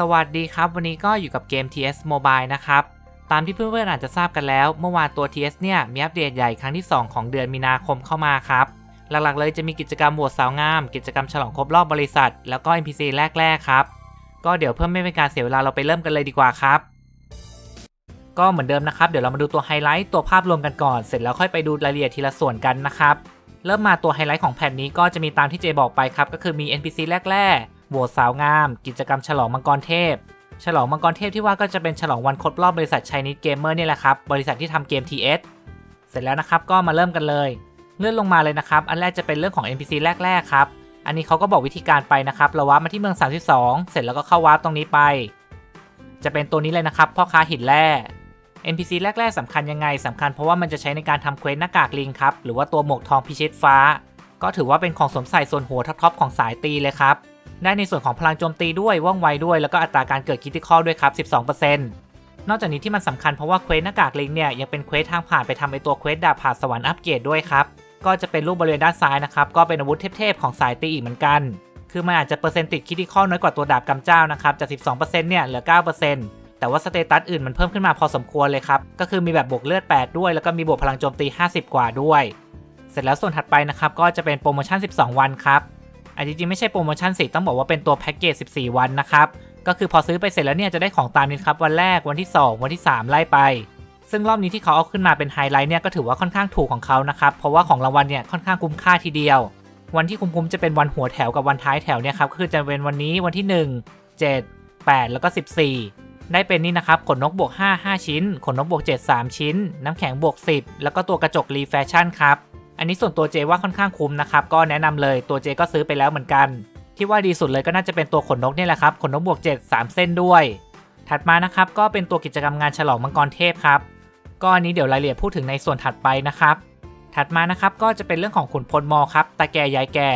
สวัสดีครับ วันนี้ก็อยู่กับเกม TS Mobile นะครับ ตามที่เพื่อนๆอาจจะทราบกันแล้ว เมื่อวานตัว TS เนี่ย มีอัปเดตใหญ่ครั้งที่ 2 ของเดือนมีนาคมเข้ามาครับ หลักๆเลยจะมีกิจกรรมโหวตสาวงาม กิจกรรมฉลองครบรอบบริษัท แล้วก็ NPC แรกๆครับ ก็เดี๋ยวเพื่อไม่เป็นการเสียเวลาเราไปเริ่มกันเลยดีกว่าครับ ก็เหมือนเดิมนะครับ เดี๋ยวเรามาดูตัวไฮไลท์ตัวภาพรวมกันก่อน เสร็จแล้วค่อยไปดูรายละเอียดทีละส่วนกันนะครับ เริ่มมาตัวไฮไลท์ของแผ่นนี้ก็จะมีตามที่เจบอกไปครับ ก็คือมี NPC แรกๆ โหวตสาวงาม กิจกรรมฉลองมังกรเทพ ฉลองมังกรเทพที่ว่าก็จะเป็นฉลองวันครบรอบบริษัท Chinese Gamer นี่แหละครับ บริษัทที่ทำเกม TS เสร็จแล้วนะครับก็มาเริ่มกันเลย เลื่อนลงมาเลยนะครับ อันแรกจะเป็นเรื่องของ NPC แรก ๆ ครับ อันนี้เขาก็บอกวิธีการไปนะครับ เราวาร์ปมาที่เมือง 32 เสร็จแล้วก็เข้าวาร์ปตรงนี้ไป จะเป็นตัวนี้เลยนะครับพ่อค้าหินแร่ NPC แรก ๆสำคัญยังไงสำคัญเพราะว่ามันจะใช้ในการทำเควสหน้ากากลิงครับ หรือว่าตัวหมวกทองพิชิตฟ้า ก็ถือว่าเป็นของสวมใส่ส่วนหัวท็อปๆของสายตีเลยครับ ได้ในส่วนของพลังโจมตีด้วยว่องไวด้วย แล้วก็อัตราการเกิดคิติคอลด้วยครับ 12%นอกจากนี้ที่มันสำคัญเพราะว่าเควสหน้ากากลิงเนี่ยยังเป็นเควสทางผ่านไปทำไอตัวเควสดาบผ่าสวรรค์อัปเกรดด้วยครับ ก็จะเป็นรูปบริเวณด้านซ้ายนะครับ ก็เป็นอาวุธเทพๆของสายตีอีกเหมือนกัน คือมันอาจจะเปอร์เซ็นต์ติดคิติคอลน้อยกว่าตัวดาบกำเจ้านะครับจาก 12%เนี่ยเหลือ 9%แต่ว่าสเตตัสอื่นมันเพิ่มขึ้นมาพอสมควรเลยครับ ก็คือมีแบบบวกเลือด 8 ด้วย แล้วก็มีบวกพลังโจมตี 50 กว่าด้วย เสร็จแล้วส่วนถัดไปนะครับ ก็จะเป็นโปรโมชั่น 12 วันครับ อันจริงๆไม่ใช่โปรโมชั่นสิต้องบอกว่าเป็นตัวแพ็กเกจ 14 วันนะครับ ก็คือพอซื้อไปเสร็จแล้วเนี่ยจะได้ของตามนี้ครับวันแรกวันที่ 2 วันที่ 3 ไล่ไป ซึ่งรอบนี้ที่เขาเอาขึ้นมาเป็นไฮไลท์เนี่ยก็ถือว่าค่อนข้างถูกของเขานะครับ เพราะว่าของรางวัลเนี่ยค่อนข้างคุ้มค่าทีเดียว วันที่คุ้มๆจะเป็นวันหัวแถวกับวันท้ายแถวเนี่ยครับก็คือจะเป็นวันนี้วันที่ 1 7 8 แล้วก็ 14 ได้เป็นนี่นะครับขนนกบวก5 5 ชิ้น ขนนกบวก7 3 ชิ้น น้ำแข็งบวก 10 แล้วก็ตัวกระจกรีแฟชั่นครับ อันนี้ส่วนตัวเจว่าค่อนข้างคุ้มนะครับก็แนะนำเลยตัวเจก็ซื้อไปแล้วเหมือนกัน ที่ว่าดีสุดเลยก็น่าจะเป็นตัวขนนกนี่แหละครับขนนกบวก 7 3 เส้นด้วย ถัดมานะครับก็เป็นตัวกิจกรรมงานฉลองมังกรเทพครับก็อันนี้เดี๋ยวรายละเอียดพูดถึงในส่วนถัดไปนะครับ ถัดมานะครับก็จะเป็นเรื่องของขุนพลมอครับตาแก่ยายแก่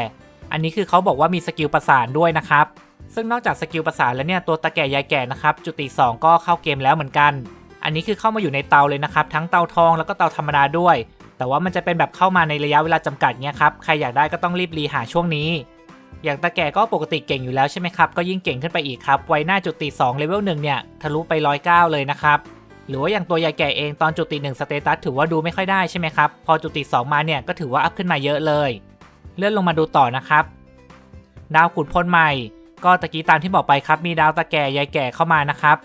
อันนี้คือเขาบอกว่ามีสกิลประสานด้วยนะครับซึ่งนอกจากสกิลประสานแล้วเนี่ยตัวตาแก่ยายแก่นะครับจุติ 2 ก็เข้าเกมแล้วเหมือนกัน อันนี้คือเข้ามาอยู่ในเตาเลยนะครับ ทั้งเตาทองแล้วก็เตาธรรมดาด้วย แต่ว่ามันจะเป็นแบบเข้ามาในระยะเวลาจำกัดเนี่ยครับ ใครอยากได้ก็ต้องรีบรีหาช่วงนี้ อย่างตาแก่ก็ปกติเก่งอยู่แล้วใช่ไหมครับ ก็ยิ่งเก่งขึ้นไปอีกครับ ไวหน้าจุดติ2เลเวล1เนี่ยทะลุไป 109 เลยนะครับ หรือว่าอย่างตัวยายแก่เองตอนจุดติ1สเตตัสถือว่าดูไม่ค่อยได้ใช่ไหมครับ พอจุดติ2มาเนี่ยก็ถือว่าอัพขึ้นมาเยอะเลย เลื่อนลงมาดูต่อนะครับ ดาวขุนพลใหม่ ก็ตะกี้ตามที่บอกไปครับ มีดาวตาแก่ยายแก่เข้ามานะครับ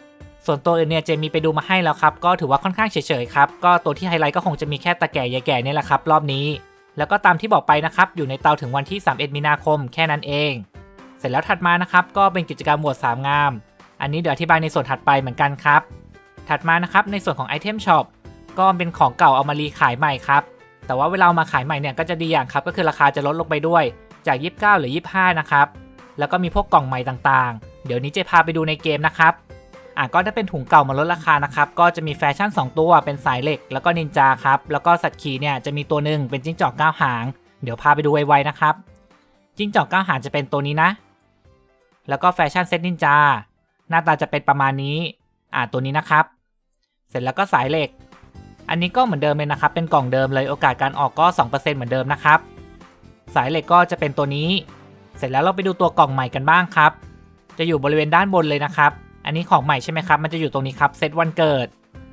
ส่วนตัวอื่นเนี่ยเจมีไปดูมาให้แล้วครับ ก็ถือว่าค่อนข้างเฉยๆครับ ก็ตัวที่ไฮไลท์ก็คงจะมีแค่ตาแก่ยายแก่นี่แหละครับ รอบนี้ แล้วก็ตามที่บอกไปนะครับ อยู่ในเตาถึงวันที่ 31 มีนาคมแค่นั้นเอง เสร็จแล้วถัดมานะครับก็เป็นกิจกรรมหมวดสามงาม อันนี้เดี๋ยวอธิบายในส่วนถัดไปเหมือนกันครับ ถัดมานะครับในส่วนของไอเทมช็อปก็เป็นของเก่าเอามารีขายใหม่ครับ แต่ว่าเวลามาขายใหม่เนี่ยก็จะดีอย่างครับก็คือราคาจะลดลงไปด้วยจาก 29เหรือ 25 นะครับ แล้วก็มีพวกกล่องใหม่ต่างๆ เดี๋ยวนี้เจพาไปดูในเกมนะครับ อะก็ถ้าเป็นถุงเก่ามาลดราคานะครับก็จะมีแฟชั่น 2 ตัวเป็นสายเหล็ก แล้วก็นินจาครับแล้วก็สัตว์ขี่เนี่ยจะมีตัวหนึ่งเป็นจิ้งจอกก้าวหาง เดี๋ยวพาไปดูไวๆนะครับจิ้งจอกก้าวหางจะเป็นตัวนี้นะ แล้วก็แฟชั่นเซตนินจาหน้าตาจะเป็นประมาณนี้อะตัวนี้นะครับ เสร็จแล้วก็สายเหล็ก อันนี้ก็เหมือนเดิมเลยนะครับ เป็นกล่องเดิมเลยโอกาสการออกก็ 2%เหมือนเดิมนะครับ สายเหล็กก็จะเป็นตัวนี้ เสร็จแล้วเราไปดูตัวกล่องใหม่กันบ้างครับ จะอยู่บริเวณด้านบนเลยนะครับ นนี้ของใหม่ใช่ไหมครับ มันจะอยู่ตรงนี้ครับ เซตวันเกิด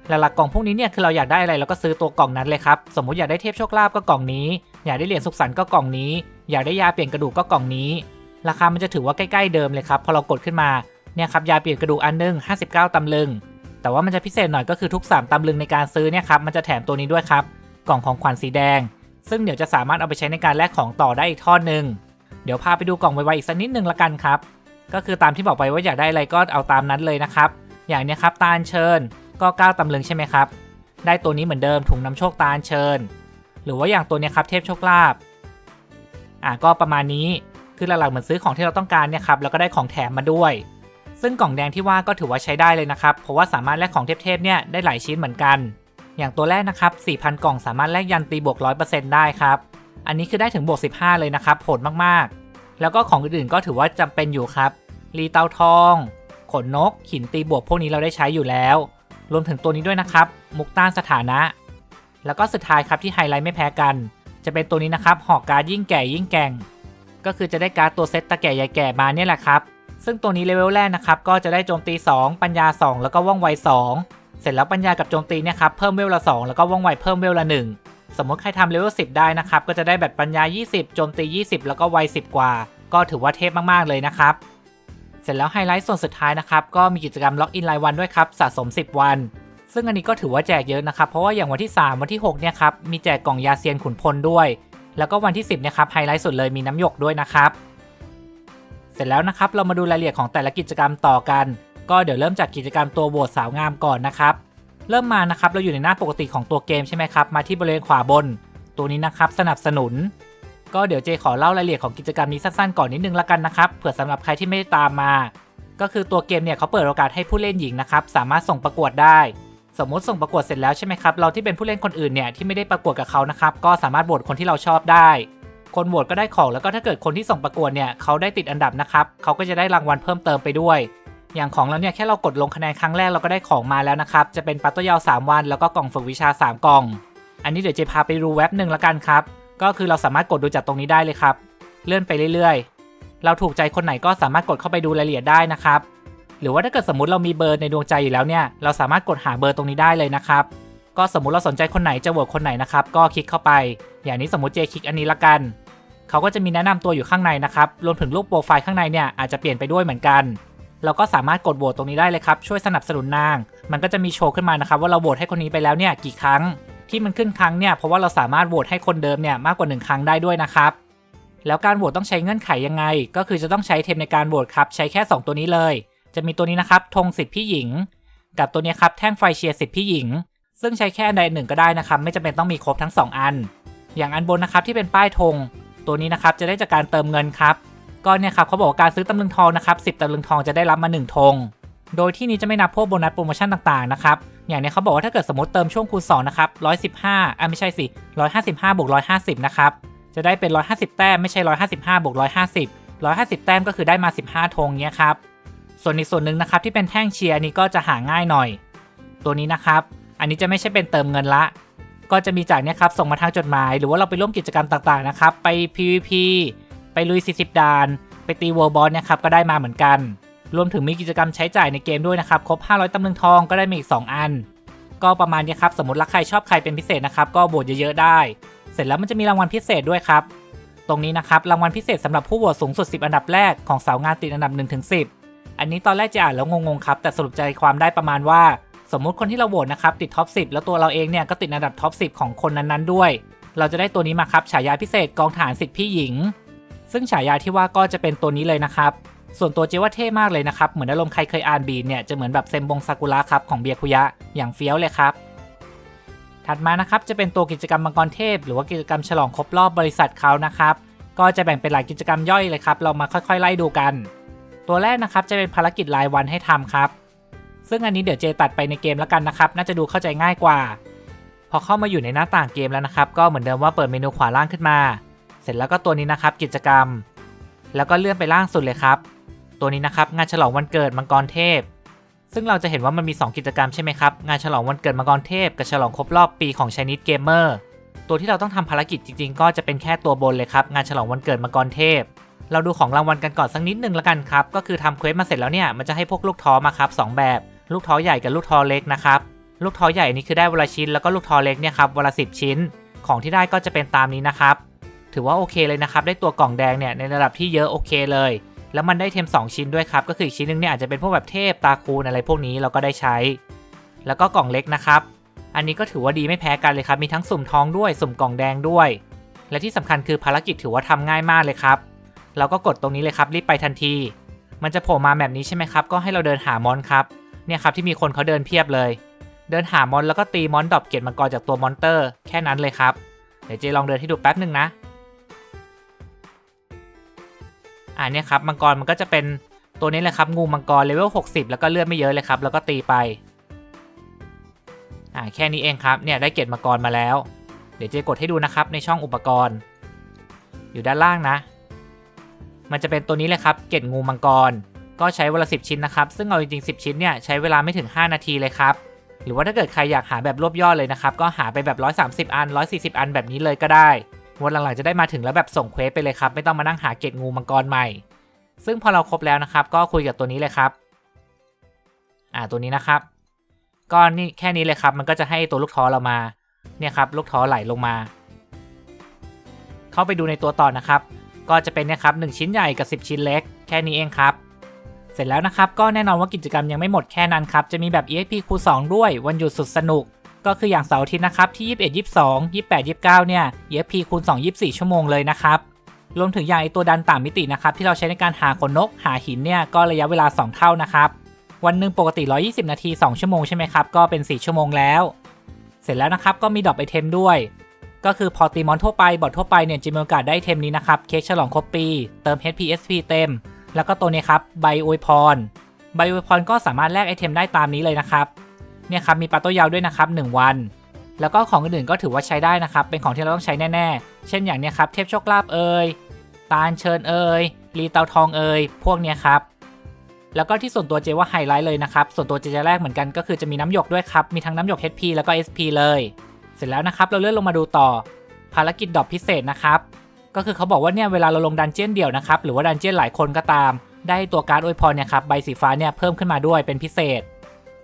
หลักๆกล่องพวกนี้เนี่ยคือเราอยากได้อะไรเราก็ซื้อตัวกล่องนั้นเลยครับ สมมุติอยากได้เทพโชคลาภก็กล่องนี้ อยากได้เหรียญสุขสันต์ก็กล่องนี้ อยากได้ยาเปลี่ยนกระดูกก็กล่องนี้ ราคามันจะถือว่าใกล้ๆเดิมเลยครับ พอเรากดขึ้นมา เนี่ยครับยาเปลี่ยนกระดูกอันหนึง 59 ตำลึง แต่ว่ามันจะพิเศษหน่อยก็คือทุก 3 ตำลึงในการซื้อเนี่ยครับมันจะแถมตัวนี้ด้วยครับ กล่องของขวัญสีแดง ซึ่งเดี๋ยวจะสามารถเอาไปใช้ในการแลกของต่อได้อีกทอดหนึ่งเดี๋ยวพาไปดูกล่องไวๆอีกสักนิดนึงละกันครับ ก็คือตามที่บอกไปว่าอยากได้อะไรก็เอาตามนั้นเลยนะครับ อย่างนี้ครับตาลเชิญก็9ตำลึงใช่ไหมครับ ได้ตัวนี้เหมือนเดิมถุงนำโชคตาลเชิญ หรือว่าอย่างตัวนี้ครับเทพโชคลาภอะก็ประมาณนี้คือหลักๆเหมือนซื้อของที่เราต้องการเนี่ยครับแล้วก็ได้ของแถมมาด้วย ซึ่งกล่องแดงที่ว่าก็ถือว่าใช้ได้เลยนะครับ เพราะว่าสามารถแลกของเทพๆเนี่ยได้หลายชิ้นเหมือนกัน อย่างตัวแรกนะครับ4,000 กล่องสามารถแลกยันตีบวก100%ได้ครับอันนี้คือได้ถึงบวก15 เลยนะครับโหดมากๆ แล้วก็ของอื่นๆก็ถือว่าจำเป็นอยู่ครับ รีเตาทอง ขนนก หินตีบวกพวกนี้เราได้ใช้อยู่แล้ว รวมถึงตัวนี้ด้วยนะครับ มุกต้านสถานะ แล้วก็สุดท้ายครับที่ไฮไลท์ไม่แพ้กัน จะเป็นตัวนี้นะครับ หอกการดยิ่งแก่ยิ่งแก่ง ก็คือจะได้การ์ดตัวเซตตะแก่ยายแก่มาเนี่ยแหละครับ ซึ่งตัวนี้เลเวลแรกนะครับ ก็จะได้โจมตี 2 ปัญญา 2 แล้วก็ว่องไว 2 เสร็จแล้วปัญญากับโจมตีเนี่ยครับเพิ่มเวลละ 2 แล้วก็ว่องไวเพิ่มเวลละ 1 สมมติใครทำเลเวล10 ได้นะครับ ก็จะได้แบบปัญญา 20 โจมตี 20 แล้วก็ไว 10 กว่า ก็ถือว่าเทพมากๆเลยนะครับ เสร็จแล้วไฮไลท์ส่วนสุดท้ายนะครับ ก็มีกิจกรรมล็อกอินรายวันด้วยครับ สะสม 10 วัน ซึ่งอันนี้ก็ถือว่าแจกเยอะนะครับ เพราะว่าอย่างวันที่ 3 วันที่ 6 เนี่ยครับ มีแจกกล่องยาเซียนขุนพลด้วย แล้วก็วันที่ 10เนี่ยครับไฮไลท์สุดเลยมีน้ำหยกด้วยนะครับ เสร็จแล้วนะครับเรามาดูรายละเอียดของแต่ละกิจกรรมต่อกัน ก็เดี๋ยวเริ่มจากกิจกรรมตัวโบสถ์สาวงามก่อนนะครับเริ่มมานะครับเราอยู่ในหน้าปกติของตัวเกมใช่ไหมครับมาที่บริเวณขวาบน ตัวนี้นะครับสนับสนุน ก็เดี๋ยวเจขอเล่ารายละเอียดของกิจกรรมนี้สั้นๆก่อนนิดนึงละกันนะครับเผื่อสำหรับใครที่ไม่ได้ตามมา ก็คือตัวเกมเนี่ยเขาเปิดโอกาสให้ผู้เล่นหญิงนะครับสามารถส่งประกวดได้ สมมติส่งประกวดเสร็จแล้วใช่ไหมครับเราที่เป็นผู้เล่นคนอื่นเนี่ยที่ไม่ได้ประกวดกับเขานะครับก็สามารถโหวตคนที่เราชอบได้ คนโหวตก็ได้ของแล้วก็ถ้าเกิดคนที่ส่งประกวดเนี่ยเขาได้ติดอันดับนะครับเขาก็จะได้รางวัลเพิ่มเติมไปด้วย อย่างของเราเนี่ยแค่เรากดลงคะแนนครั้งแรกเราก็ได้ของมาแล้วนะครับจะเป็นปัตโตยาว3วัน แล้วก็กล่องฝึกวิชา 3 กล่อง อันนี้เดี๋ยวเจพาไปดูเว็บหนึ่งละกันครับ ก็คือเราสามารถกดดูจากตรงนี้ได้เลยครับ เลื่อนไปเรื่อยๆ เราถูกใจคนไหนก็สามารถกดเข้าไปดูรายละเอียดได้นะครับ หรือว่าถ้าเกิดสมมติเรามีเบอร์ในดวงใจอยู่แล้วเนี่ย เราสามารถกดหาเบอร์ตรงนี้ได้เลยนะครับ ก็สมมติเราสนใจคนไหนจะโหวตคนไหนนะครับ ก็คลิกเข้าไป อย่างนี้สมมติเจคลิกอันนี้ละกัน เขาก็จะมีแนะนำตัวอยู่ข้างในนะครับ รวมถึงรูปโปรไฟล์ข้างในเนี่ยอาจจะเปลี่ยนไปด้วยเหมือนกัน เราก็สามารถกดโหวตตรงนี้ได้เลยครับ ช่วยสนับสนุนนาง มันก็จะมีโชว์ขึ้นมานะครับ ว่าเราโหวตให้คนนี้ไปแล้วเนี่ยกี่ครั้ง ที่มันขึ้นครั้งเนี่ยเพราะว่าเราสามารถโหวตให้คนเดิมเนี่ยมากกว่า 1 ครั้งได้ด้วยนะครับแล้วการโหวตต้องใช้เงื่อนไขยังไง ก็คือจะต้องใช้เทมในการโหวตครับใช้แค่ 2 ตัวนี้เลย จะมีตัวนี้นะครับธงสิทธิพี่หญิง กับตัวนี้ครับแท่งไฟเชียร์สิทธิพี่หญิง ซึ่งใช้แค่ใดหนึ่งก็ได้นะครับไม่จำเป็นต้องมีครบทั้ง 2 อัน อย่างอันบนนะครับที่เป็นป้ายธงตัวนี้นะครับจะได้จากการเติมเงินครับก็เนี่ยครับเขาบอกการซื้อตำลึงทองนะครับ10ตำลึงทองจะได้รับมา1ธงโดยที่นี้จะไม่นับพวกโบนัสโปรโมชั่นต่างๆนะครับ อย่างเนี้ยเขาบอกว่าถ้าเกิดสมมติเติมช่วงคูณ2นะครับ115อะไม่ใช่สิ155บวก150 นะครับ จะได้เป็น 150 แต้มไม่ใช่ 155บวก150 150 แต้มก็คือได้มา 15 ธงเนี้ยครับ ส่วนอีกส่วนหนึ่งนะครับที่เป็นแท่งเชียร์นี้ก็จะหาง่ายหน่อย ตัวนี้นะครับ อันนี้จะไม่ใช่เป็นเติมเงินละ ก็จะมีจากเนี้ยครับส่งมาทางจดหมาย หรือว่าเราไปร่วมกิจกรรมต่างๆนะครับ ไป PVP ไปลุย 40ดาน ไปตีวอลบอลเนี่ยครับก็ได้มาเหมือนกัน รวมถึงมีกิจกรรมใช้จ่ายในเกมด้วยนะครับ ครบ 500ตำลึงทองก็ได้มาอีก 2 อัน ก็ประมาณนี้ครับ สมมติรักใครชอบใครเป็นพิเศษนะครับ ก็โหวตเยอะๆได้ เสร็จแล้วมันจะมีรางวัลพิเศษด้วยครับ ตรงนี้นะครับรางวัลพิเศษสำหรับผู้โหวตสูงสุด 10 อันดับแรกของสาวงานติดอันดับ1ถึง10 อันนี้ตอนแรกจะอ่านแล้วงงๆครับ แต่สรุปใจความได้ประมาณว่า สมมุติคนที่เราโหวตนะครับติดท็อป10 แล้วตัวเราเองเนี่ยก็ติดอันดับท็อป10 ของคนนั้นๆด้วย เราจะได้ตัวนี้มาครับฉายาพิเศษกองฐานสิทธิพี่หญิง ซึ่งฉายาที่ว่าก็จะเป็นตัวนี้เลยนะครับ ส่วนตัวเจว่าเท่มากเลยนะครับ เหมือนอารมณ์ใครเคยอ่านบีเนี่ยจะเหมือนแบบเซมบงซากุระครับของเบียคุยะอย่างเฟี้ยวเลยครับ ถัดมานะครับจะเป็นตัวกิจกรรมมังกรเทพ หรือว่ากิจกรรมฉลองครบรอบบริษัทเขานะครับ ก็จะแบ่งเป็นหลายกิจกรรมย่อยเลยครับ เรามาค่อยๆ ไล่ดูกัน ตัวแรกนะครับจะเป็นภารกิจรายวันให้ทำครับ ซึ่งอันนี้เดี๋ยวเจตัดไปในเกมแล้วกันนะครับ น่าจะดูเข้าใจง่ายกว่า พอเข้ามาอยู่ในหน้าต่างเกมแล้วนะครับ ก็เหมือนเดิมว่าเปิดเมนูขวาล่างขึ้นมา เสร็จแล้วก็ตัวนี้นะครับกิจกรรม แล้วก็เลื่อนไปล่างสุดเลยครับ ตัวนี้นะครับงานฉลองวันเกิดมังกรเทพ ซึ่งเราจะเห็นว่ามันมี 2 กิจกรรมใช่ไหมครับงานฉลองวันเกิดมังกรเทพกับฉลองครบรอบปีของชนิดเกมเมอร์ตัวที่เราต้องทำภารกิจจริงๆ ก็จะเป็นแค่ตัวบนเลยครับงานฉลองวันเกิดมังกรเทพ เราดูของรางวัลกันก่อนสักนิดนึงละกันครับก็คือทำเควสมาเสร็จแล้วเนี่ยมันจะให้พวกลูกท้อมาครับสองแบบ ลูกท้อใหญ่กับลูกท้อเล็กนะครับลูกท้อใหญ่นี่คือได้วันละชิ้นแล้วก็ลูกท้อเล็กเนี่ยครับวันละสิชิ้น ของที่ได้ก็จะเป็นตามนี้นะครับถือว่าโอเคเลยนะครับได้ตัวกล่องแดงเนี่ยในระดับที่เยอะโอเคเลย แล้วมันได้เทม 2 ชิ้นด้วยครับ ก็คืออีกชิ้นหนึงเนี่ยอาจจะเป็นพวกแบบเทพตาคูณอะไรพวกนี้เราก็ได้ใช้ แล้วก็กล่องเล็กนะครับ อันนี้ก็ถือว่าดีไม่แพ้กันเลยครับ มีทั้งสุ่มทองด้วยสุ่มกล่องแดงด้วย และที่สำคัญคือภารกิจถือว่าทำง่ายมากเลยครับ เราก็กดตรงนี้เลยครับรีบไปทันที มันจะโผล่มาแบบนี้ใช่ไหมครับ ก็ให้เราเดินหามอนครับ เนี่ยครับที่มีคนเขาเดินเพียบเลย เดินหามอนแล้วก็ตีมอนดอปเกตมังกรจากตัวมอนเตอร์ แค่นั้นเลยครับ เดี๋ยวเจลองเดินให้ดูแป๊บหนึ่งนะ อ่าเนี่ยครับมังกรมันก็จะเป็นตัวนี้เลยครับงูมังกรเลเวล60 แล้วก็เลือดไม่เยอะเลยครับ แล้วก็ตีไปอ่าแค่นี้เองครับเนี่ยได้เกตมังกรมาแล้ว เดี๋ยวเจกดให้ดูนะครับในช่องอุปกรณ์ อยู่ด้านล่างนะ มันจะเป็นตัวนี้เลยครับเกตงูมังกร ก็ใช้เวลา10 ชิ้นนะครับ ซึ่งเอาจริงๆ10 ชิ้นเนี่ยใช้เวลาไม่ถึง 5 นาทีเลยครับหรือว่าถ้าเกิดใครอยากหาแบบรวบยอดเลยนะครับ ก็หาไปแบบ 130 อัน 140 อันแบบนี้เลยก็ได้ วันหลังๆจะได้มาถึงแล้วแบบส่งเควสไปเลยครับ ไม่ต้องมานั่งหาเกตงูมังกรใหม่ ซึ่งพอเราครบแล้วนะครับ ก็คุยกับตัวนี้เลยครับอ่าตัวนี้นะครับ ก็นี่แค่นี้เลยครับ มันก็จะให้ตัวลูกท้อเรามาเนี่ยครับลูกท้อไหลลงมา เข้าไปดูในตัวต่อนะครับ ก็จะเป็นเนี่ยครับ1ชิ้นใหญ่กับ 10 ชิ้นเล็ก แค่นี้เองครับ เสร็จแล้วนะครับก็แน่นอนว่ากิจกรรมยังไม่หมดแค่นั้นครับจะมีแบบ EXP คูณ2ด้วยวันหยุดสุดสนุก ก็คืออย่างเสาร์อาทิตย์นะครับที่ 21 22 28 29 เนี่ย EXP คูณ 2 24 ชั่วโมงเลยนะครับ รวมถึงอย่างไอตัวดันต่างมิตินะครับที่เราใช้ในการหาขนนกหาหินเนี่ยก็ระยะเวลา 2 เท่านะครับ วันหนึ่งปกติ 120 นาที 2 ชั่วโมงใช่ไหมครับก็เป็น 4 ชั่วโมงแล้ว เสร็จแล้วนะครับก็มีดรอปไอเทมด้วย ก็คือพอตีมอนทั่วไปบอททั่วไปเนี่ยจะมีโอกาสได้เทมนี้นะครับเค้กฉลองครบปี เติม HPSP เต็ม แล้วก็ตัวนี้ครับใบอวยพรใบอวยพรก็สามารถแลกไอเทมได้ตามนี้เลยนะครับ เนี่ยครับมีปลาโต้ยาวด้วยนะครับ1วัน แล้วก็ของอื่นๆก็ถือว่าใช้ได้นะครับ เป็นของที่เราต้องใช้แน่ๆ เช่นอย่างเนี้ยครับเทพโชคลาภเอ่ยตาลเชิญเอ่ยรีเตาทองเอ่ยพวกเนี้ยครับแล้วก็ที่ส่วนตัวเจว่าไฮไลท์เลยนะครับ ส่วนตัวเจจะแรกเหมือนกันก็คือจะมีน้ำหยกด้วยครับ มีทั้งน้ำหยก HP แล้วก็ SP เลย เสร็จแล้วนะครับ เราเลื่อนลงมาดูต่อ ภารกิจดรอปพิเศษนะครับ ก็คือเขาบอกว่าเนี่ยเวลาเราลงดันเจี้ยนเดี่ยวนะครับ หรือว่าดันเจี้ยนหลายคนก็ตาม ได้ตัวการ์ดอวยพรเนี่ยครับ ใบสีฟ้าเนี่ยเพิ่มขึ้นมาด้วยเป็นพิเศษ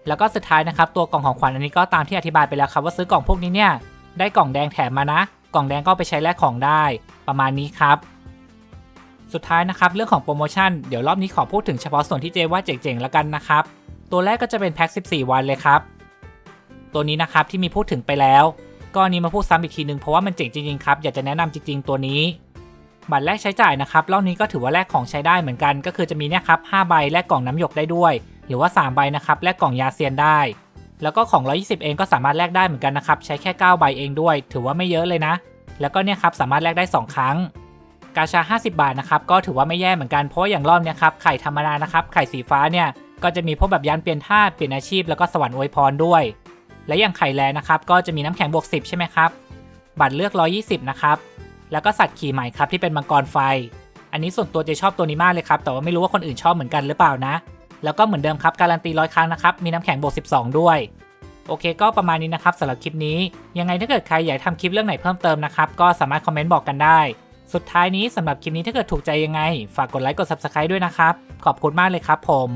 แล้วก็สุดท้ายนะครับตัวกล่องของขวัญอันนี้ก็ตามที่อธิบายไปแล้วครับว่าซื้อกล่องพวกนี้เนี่ยได้กล่องแดงแถมมานะ กล่องแดงก็ไปใช้แลกของได้ ประมาณนี้ครับ สุดท้ายนะครับเรื่องของโปรโมชั่นเดี๋ยวรอบนี้ขอพูดถึงเฉพาะส่วนที่เจว่าเจ๋งๆแล้วกันนะครับตัวแรกก็จะเป็นแพ็ค14 วันเลยครับ ตัวนี้นะครับที่มีพูดถึงไปแล้ว ก็นี้มาพูดซ้ำอีกทีนึงเพราะว่ามันเจ๋งจริงๆครับอยากจะแนะนำจริงๆตัวนี้ บัตรแรกใช้จ่ายนะครับรอบนี้ก็ถือว่าแลกของใช้ได้เหมือนกัน ก็คือจะมีเนี่ยครับ5ใบแลกกล่องน้ำหยกได้ด้วย หรือว่า 3 ใบนะครับแลกกล่องยาเซียนได้ แล้วก็ของ 120 เองก็สามารถแลกได้เหมือนกันนะครับใช้แค่ 9 ใบเองด้วย ถือว่าไม่เยอะเลยนะ แล้วก็เนี่ยครับสามารถแลกได้ 2 ครั้ง กาชา 50 บาทนะครับก็ถือว่าไม่แย่เหมือนกันเพราะอย่างรอบเนี่ยครับไข่ธรรมดานะครับไข่สีฟ้าเนี่ยก็จะมีพวกแบบยันเปลี่ยนท่าเปลี่ยนอาชีพแล้วก็สวรรค์อวยพรด้วย และอย่างไข่แลนะครับก็จะมีน้ำแข็งบวก 10 ใช่ไหมครับบัตรเลือก 120 นะครับแล้วก็สัตว์ขี่ใหม่ครับที่เป็นมังกรไฟ อันนี้ส่วนตัวจะชอบตัวนี้มากเลยครับแต่ว่าไม่รู้ว่าคนอื่นชอบเหมือนกันหรือเปล่านะ แล้วก็เหมือนเดิมครับการันตีร้อยครั้งนะครับมีน้ำแข็งบวก12 ด้วย โอเค ก็ประมาณนี้นะครับสำหรับคลิปนี้ ยังไงถ้าเกิดใครอยากทำคลิปเรื่องไหนเพิ่มเติมนะครับก็สามารถคอมเมนต์บอกกันได้ สุดท้ายนี้สำหรับคลิปนี้ถ้าเกิดถูกใจยังไง ฝากกดไลค์กด Subscribe ด้วยนะครับขอบคุณมากเลยครับผม